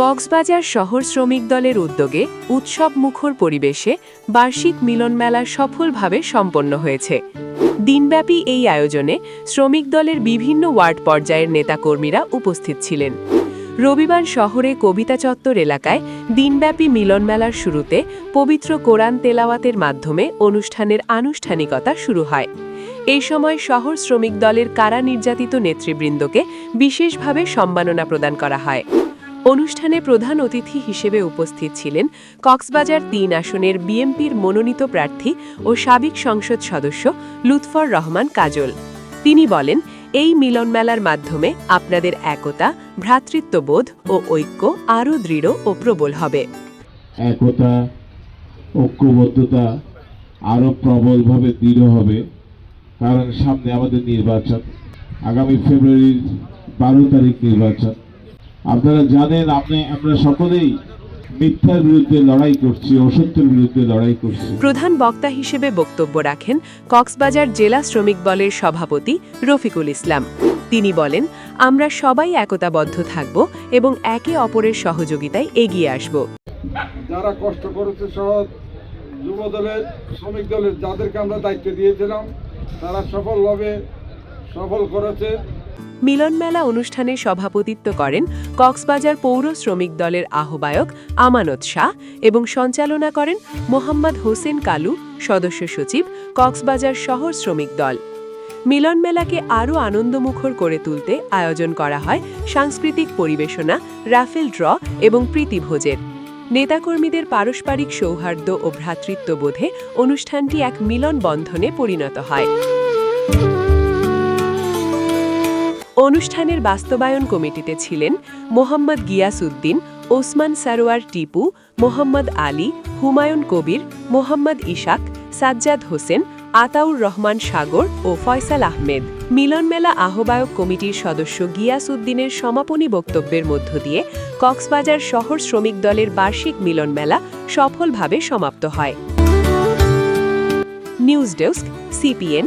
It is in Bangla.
কক্সবাজার শহর শ্রমিক দলের উদ্যোগে উৎসব মুখর পরিবেশে বার্ষিক মিলন মেলা সফলভাবে সম্পন্ন হয়েছে। দিনব্যাপী এই আয়োজনে শ্রমিক দলের বিভিন্ন ওয়ার্ড পর্যায়ের নেতাকর্মীরা উপস্থিত ছিলেন। রবিবার শহরে কবিতা চত্বর এলাকায় দিনব্যাপী মিলন মেলার শুরুতে পবিত্র কোরআন তেলাওয়াতের মাধ্যমে অনুষ্ঠানের আনুষ্ঠানিকতা শুরু হয়। এই সময় শহর শ্রমিক দলের কারা নির্যাতিত নেতৃবৃন্দকে বিশেষভাবে সম্মাননা প্রদান করা হয়। অনুষ্ঠানে প্রধান অতিথি হিসেবে উপস্থিত ছিলেন কক্সবাজার তিন আসনের বিএমপির মনোনীত প্রার্থী ও সাবেক সংসদ সদস্য লুৎফর রহমান কাজল। তিনি বলেন, এই মিলন মেলার মাধ্যমে আপনাদের একতা, ভ্রাতৃত্ববোধ ও ঐক্য আরও দৃঢ় ও প্রবল হবে। একতা, ঐক্যবদ্ধতা আরও প্রবলভাবে দৃঢ় হবে, কারণ সামনে আমাদের নির্বাচন, আগামী ফেব্রুয়ারির বারো তারিখ নির্বাচন। আপনারা জানেন আপনি আমরা সকলেই মিথ্যার বিরুদ্ধে লড়াই করছি অসত্যের বিরুদ্ধে লড়াই করছি। প্রধান বক্তা হিসেবে বক্তব্য রাখেন কক্সবাজার জেলা শ্রমিক দলের সভাপতি রফিকুল ইসলাম। তিনি বলেন আমরা সবাই একতাবদ্ধ থাকব এবং একে অপরের সহযোগিতায় এগিয়ে আসব। যারা কষ্ট করেছে সহ যুব দলের শ্রমিক দলের যাদেরকে আমরা দায়িত্ব দিয়েছিলাম তারা সফলভাবে সফল করেছে। মিলন মেলা অনুষ্ঠানে সভাপতিত্ব করেন কক্সবাজার পৌর শ্রমিক দলের আহ্বায়ক আমানত শাহ এবং সঞ্চালনা করেন মোহাম্মদ হোসেন কালু, সদস্য সচিব কক্সবাজার শহর শ্রমিক দল। মিলন মেলাকে আরও আনন্দমুখর করে তুলতে আয়োজন করা হয় সাংস্কৃতিক পরিবেশনা, রাফেল ড্র এবং প্রীতিভোজের নেতাকর্মীদের পারস্পরিক সৌহার্দ্য ও ভ্রাতৃত্ববোধে অনুষ্ঠানটি এক মিলন বন্ধনে পরিণত হয়। অনুষ্ঠানের বাস্তবায়ন কমিটিতে ছিলেন মোহাম্মদ গিয়াসউদ্দিন, ওসমান সারোয়ার টিপু, মোহাম্মদ আলী, হুমায়ুন কবির, মোহাম্মদ ইশাক, সাজ্জাদ হোসেন, আতাউর রহমান সাগর ও ফয়সাল আহমেদ। মিলন মেলা আহ্বায়ক কমিটির সদস্য গিয়াসউদ্দিনের সমাপনী বক্তব্যের মধ্য দিয়ে কক্সবাজার শহর শ্রমিক দলের বার্ষিক মিলন মেলা সফলভাবে সমাপ্ত হয়। News desk, CPN